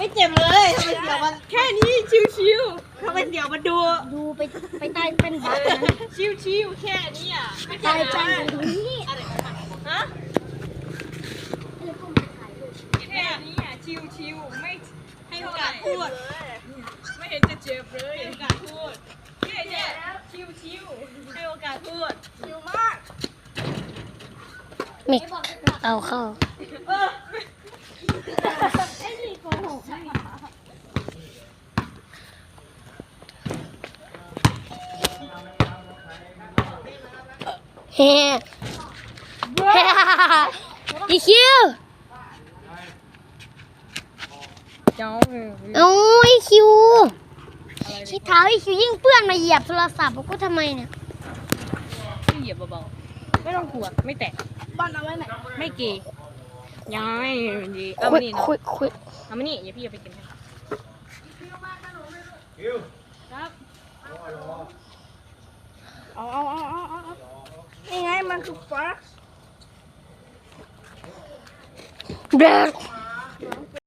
ไม่เจ็บเลยทำไมเดี๋ยวมันแค่นี้ชิวทำไมเดี๋ยวมันดูดูไปไปใต้เป็นบัตรนะๆ ชิวๆ แค่นี้อะไม่ใต้ใช่เป็นตรงนี้ฮะแค่นี้อะ ชิวๆ ไม่ให้โอกาสพูด ไม่เห็นจะเจ็บเลยให้โอกาสพูดแค่เนี้ยชิวๆ ให้โอกาสพูด ชิวมาก มิกเอาเข้าเฮ้เอีคิวเจ้าเอาอีคิวที่เท้าอีคิวยิ่งเปื้อนมาเหยียบโทรศัพท์กูทำไมเนี่ยพี่เหยียบเบาๆไม่ต้องกลัวไม่แตกบอลเอาไว้ไหนไม่เกยยังไม่ดีเอามานี่เนาะคุยคุยเอามานี่อย่าพี่เอาไปกินให้ครับเอาเอาเอา เอ